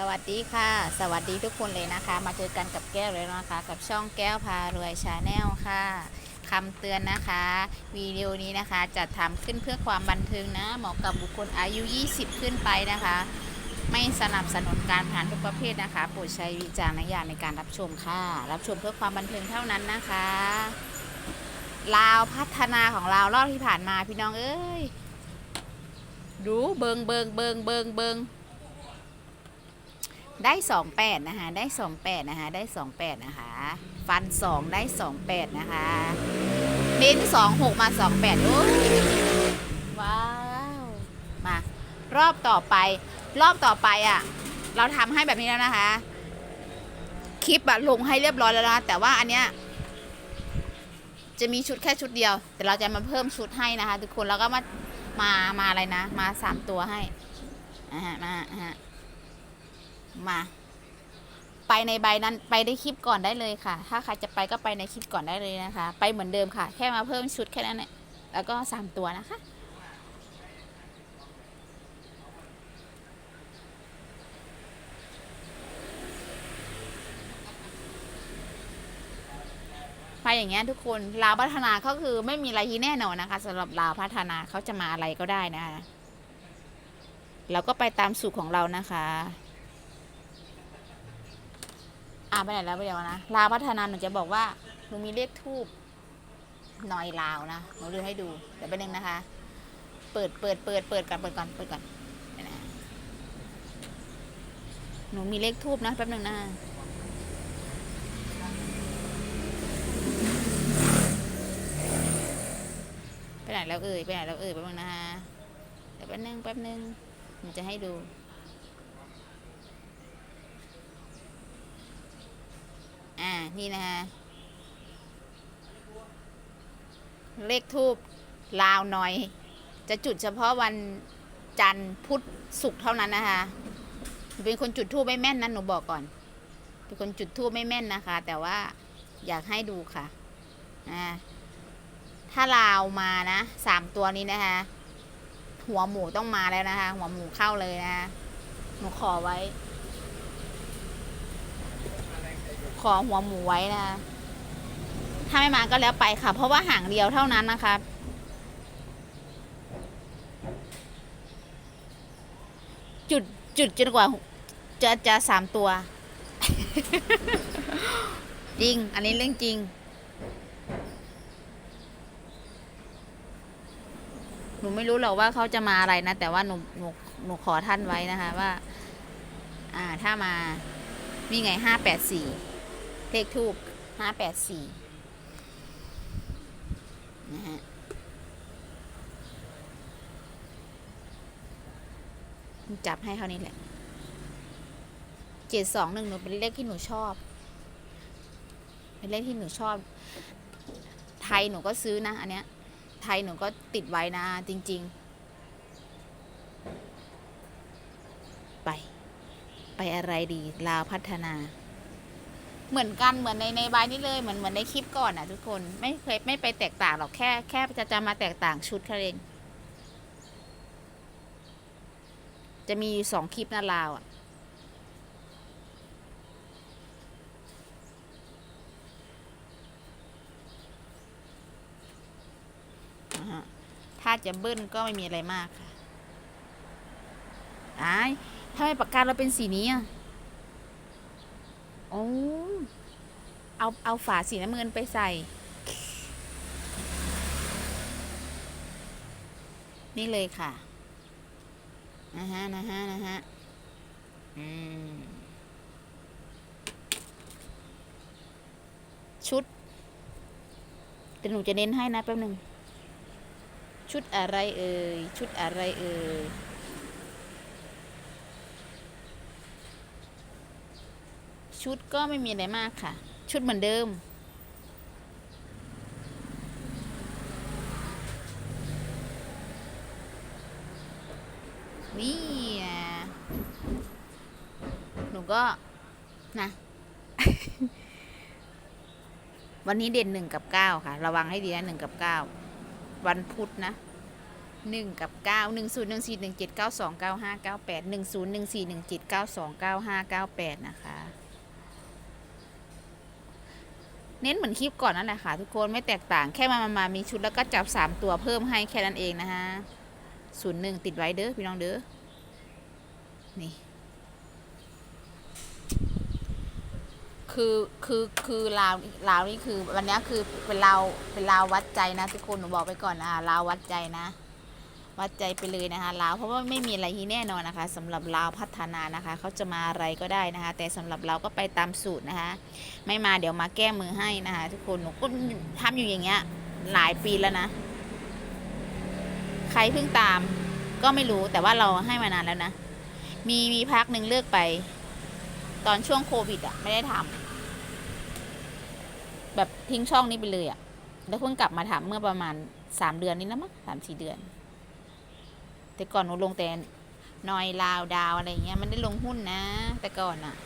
สวัสดีค่ะ สวัสดีทุกคนเลยนะคะ มาเจอกันกับแก้วเลยนะคะ กับช่องแก้วพารวยชาแนลค่ะคำเตือนนะคะวิดีโอนี้นะคะจะทำขึ้นเพื่อความบันเทิงนะเหมาะกับบุคคลอายุ 20 ขึ้นไปนะคะ ไม่สนับสนุนการพนันทุกประเภทนะคะโปรดใช้วิจารณญาณในการรับชมค่ะ รับชมเพื่อความบันเทิงเท่านั้นนะคะลาวพัฒนาของเรารอบที่ผ่านมาพี่น้องเอ้ยดูเบิงเบิงเบิงเบิงเบิง ได้สองแปดนะคะ ได้สองแปดนะคะ ได้สองแปดนะคะ ฟันสองได้สองแปดนะคะ เน้นสองหกมาสองแปดโอ้ยว้าว มารอบต่อไป รอบต่อไปอะ เราทำให้แบบนี้แล้วนะคะ คลิปอะลงให้เรียบร้อยแล้วนะแต่ว่าอันเนี้ยจะมีชุดแค่ชุดเดียว แต่เราจะมาเพิ่มชุดให้นะคะ ทุกคนแล้วก็มามามาอะไรนะ มาสามตัวให้อ่าฮะมาอ่าฮะ มา ไปในใบนั้นไปในคลิปก่อนได้เลยค่ะ ถ้าใครจะไปก็ไปในคลิปก่อนได้เลยนะคะ ไปเหมือนเดิมค่ะ แค่มาเพิ่มชุดแค่นั้นแหละแล้วก็สามตัวนะคะไปอย่างเงี้ยทุกคนลาวพัฒนาก็คือไม่มีอะไรที่แน่นอนนะคะสำหรับลาวพัฒนาเขาจะมาอะไรก็ได้นะคะเราก็ไปตามสูตรของเรานะคะ อ่าไปไหนแล้วไปเดี๋ยวนะลาวพัฒนาหนูจะบอกว่าหนูมีเลขทูบหน่อยลาวนะหนูดูให้ดูเดี๋ยวไปบนึงนะคะ เปิดเปิดเปิดเปิดก่อนเปิดก่อนเปิดก่อนหนูมีเลขทูบนะแป๊บหนึงนะไปไหนแล้วเอ่ยไปไหนแล้วเอ่ยแป๊บนึงนะคะเดี๋ยวแป๊บนึงแป๊บนึงหนูจะให้ดู อ่า นี่นะคะเลขทูบลาวหน่อย จะจุดเฉพาะวันจันทร์พุธศุกร์เท่านั้นนะคะเป็นคนจุดทูบไม่แม่นนะหนูบอกก่อน เป็นคนจุดทูบไม่แม่นนะคะ แต่ว่าอยากให้ดูค่ะอ่าถ้าลาวมานะสามตัวนี้นะคะ หัวหมูต้องมาแล้วนะคะ หัวหมูเข้าเลยนะคะหนูขอไว้ ขอหัวหมูไว้นะคะถ้าไม่มาก็แล้วไปค่ะ เพราะว่าห่างเดียวเท่านั้นนะคะจุดจุดจนกว่า จะจะสามตัว จริง อันนี้เรื่องจริง หนูไม่รู้หรอกว่าเขาจะมาอะไรนะ แต่ว่าหนูหนูหนูขอท่านไว้นะคะว่า อ่าถ้ามานี่ไงห้าแปดสี่ เลขทูบห้าแปดสี่นะฮะจับให้เขานี่แหละเจ็ดสองหนึ่งหนูเป็นเลขที่หนูชอบ เป็นเลขที่หนูชอบ ไทยหนูก็ซื้อนะ อันเนี้ย ไทยหนูก็ติดไว้นะ จริง ๆ ไป ไปอะไรดีลาวพัฒนา เหมือนกันเหมือนในในใบนี้เลยเหมือนเหมือนในคลิปก่อนนะทุกคนไม่เคยไม่ไปแตกต่างหรอกแค่แค่จะจะมาแตกต่างชุดแค่เองจะมีอยู่สองคลิปนะลาวอะอะถ้าจะเบิ้ลก็ไม่มีอะไรมากค่ะอ้ายทำไมปากกาเราเป็นสีนี้อะ โอ้เอาเอาฝาสีน้ำเงินไปใส่ นี่เลยค่ะนะฮะนะฮะนะฮะอืมชุดแต่หนูจะเน้นให้นะแป๊บหนึ่ง ชุดอะไรเอ่ย ชุดอะไรเอ่ย ชุดก็ไม่มีอะไรมากค่ะ ชุดเหมือนเดิม นี่อะหนูก็นะ วันนี้เด่นหนึ่งกับเก้าค่ะ ระวังให้ดีนะหนึ่งกับเก้าวันพุธนะหนึ่งกับเก้าหนึ่งศูนย์หนึ่งสี่หนึ่งเจ็ดเก้าสองเก้าห้าเก้าแปดหนึ่งศูนย์หนึ่งสี่หนึ่งเจ็ดเก้าสองเก้าห้าเก้าแปดนะคะ เน้นเหมือนคลิปก่อนนั่นแหละค่ะ ทุกคนไม่แตกต่างแค่มามามามีชุดแล้วก็จับสามตัวเพิ่มให้แค่นั้นเองนะคะศูนย์หนึ่งติดไว้เด้อพี่น้องเด้อนี่ คือคือคือลาวลาวนี่คือวันนี้คือเป็นลาวเป็นลาววัดใจนะทุกคนหนูบอกไปก่อนนะลาววัดใจนะ วัดใจไปเลยนะคะลาวเพราะว่าไม่มีอะไรที่แน่นอนนะคะสำหรับลาวพัฒนานะคะ เขาจะมาอะไรก็ได้นะคะ แต่สำหรับเราก็ไปตามสูตรนะคะ ไม่มาเดี๋ยวมาแก้มือให้นะคะ ทุกคนหนูก็ทำอยู่อย่างเงี้ยหลายปีแล้วนะ ใครเพิ่งตาม ก็ไม่รู้แต่ว่าเราให้มานานแล้วนะ มีมีพักหนึ่งเลิกไป ตอนช่วงโควิดอะไม่ได้ทำแบบทิ้งช่องนี้ไปเลยอะแล้วเพิ่งกลับมาทำเมื่อประมาณสามเดือนนี้แล้วมั้งสามสี่เดือน แต่ก่อนหนูลงแต่นอยลาวดาวอะไรอย่างเงี้ยมันได้ลงหุ้นนะ แต่ก่อนอะ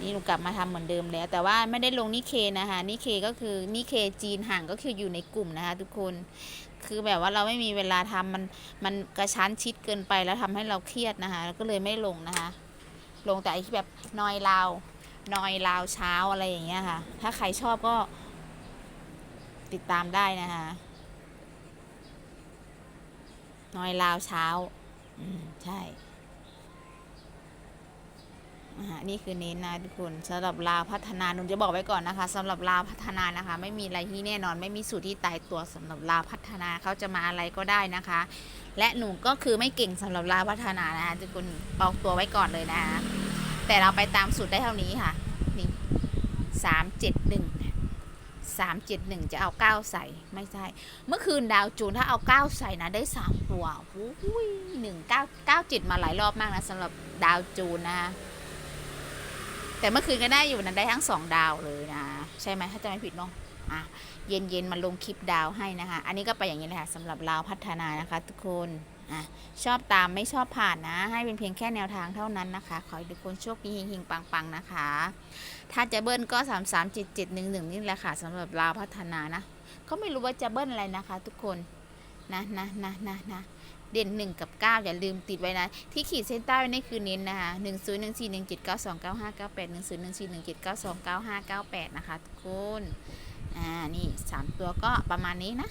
นี่หนูกลับมาทำเหมือนเดิมแล้ว แต่ว่าไม่ได้ลงนิเคนะคะนิเคก็คือนิเคจีนห่างก็คืออยู่ในกลุ่มนะคะ ทุกคนคือแบบว่าเราไม่มีเวลาทำมันมันกระชั้นชิดเกินไปแล้วทำให้เราเครียดนะคะก็เลยไม่ลงนะคะ ลงแต่ไอที่แบบนอยลาวนอยลาวเช้าอะไรอย่างเงี้ยค่ะ ถ้าใครชอบก็ติดตามได้นะคะ นอยลาวเช้า อืม ใช่นี่คือเน้นนะทุกคนสำหรับลาวพัฒนาหนูจะบอกไว้ก่อนนะคะสำหรับลาวพัฒนานะคะ ไม่มีอะไรที่แน่นอน ไม่มีสูตรที่ตายตัวสำหรับลาวพัฒนาเขาจะมาอะไรก็ได้นะคะ และหนูก็คือไม่เก่งสำหรับลาวพัฒนานะคะทุกคนออกตัวไว้ก่อนเลยนะคะแต่เราไปตามสูตรได้เท่านี้ค่ะนี่สามเจ็ดหนึ่ง สามเจ็ดหนึ่งจะเอาเก้าใส่ไม่ใช่ เมื่อคืนดาวจูนถ้าเอาเก้าใส่นะได้สามตัวหุ้ยหนึ่งเก้าเก้าเจ็ดมาหลายรอบมากนะสำหรับดาวจูนนะแต่เมื่อคืนก็ได้อยู่นะได้ทั้งสองดาวเลยนะ ใช่ไหมถ้าจะไม่ผิดเนาะอะเย็นเย็นๆมาลงคลิปดาวให้นะคะ อันนี้ก็ไปอย่างนี้เลยค่ะสำหรับลาวพัฒนานะคะ ทุกคน อะชอบตามไม่ชอบผ่านนะ ให้เป็นเพียงแค่แนวทางเท่านั้นนะคะ ขอให้ทุกคนโชคดีเฮงๆปังๆนะคะ ถ้าจะเบิ้ลก็ 3 3 7 7 1 1 นี่แหละค่ะสำหรับลาวพัฒนานะก็ไม่รู้ว่าจะเบิ้ลอะไรนะคะ ทุกคนนะนะนะนะนะเด่น 1 กับ 9 อย่าลืมติดไว้นะ ที่ขีดเส้นใต้ไว้นี่คือเน้นนะคะ1 0 1 4 1 7 9 2 9 5 9 8 1 0 1 4 1 7 9 2 9 5 9 8 นะคะ ทุกคน อ่า นี่ 3 ตัวก็ประมาณนี้นะ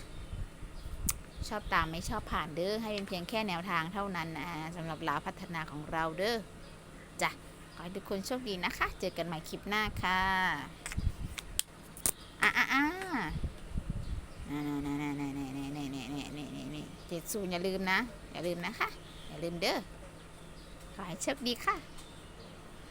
ชอบตามไม่ชอบผ่านเด้อให้เป็นเพียงแค่แนวทางเท่านั้นนะสำหรับลาวพัฒนาของเราเด้อจ้ะขอให้ทุกคนโชคดีนะคะ เจอกันใหม่คลิปหน้าค่ะอะอะอะน่น่น่น่น่น่น่น่น่น่น่น่น่เจ็ดศูนย์อย่าลืมนะ อย่าลืมนะคะ อย่าลืมเด้อขอให้โชคดีค่ะ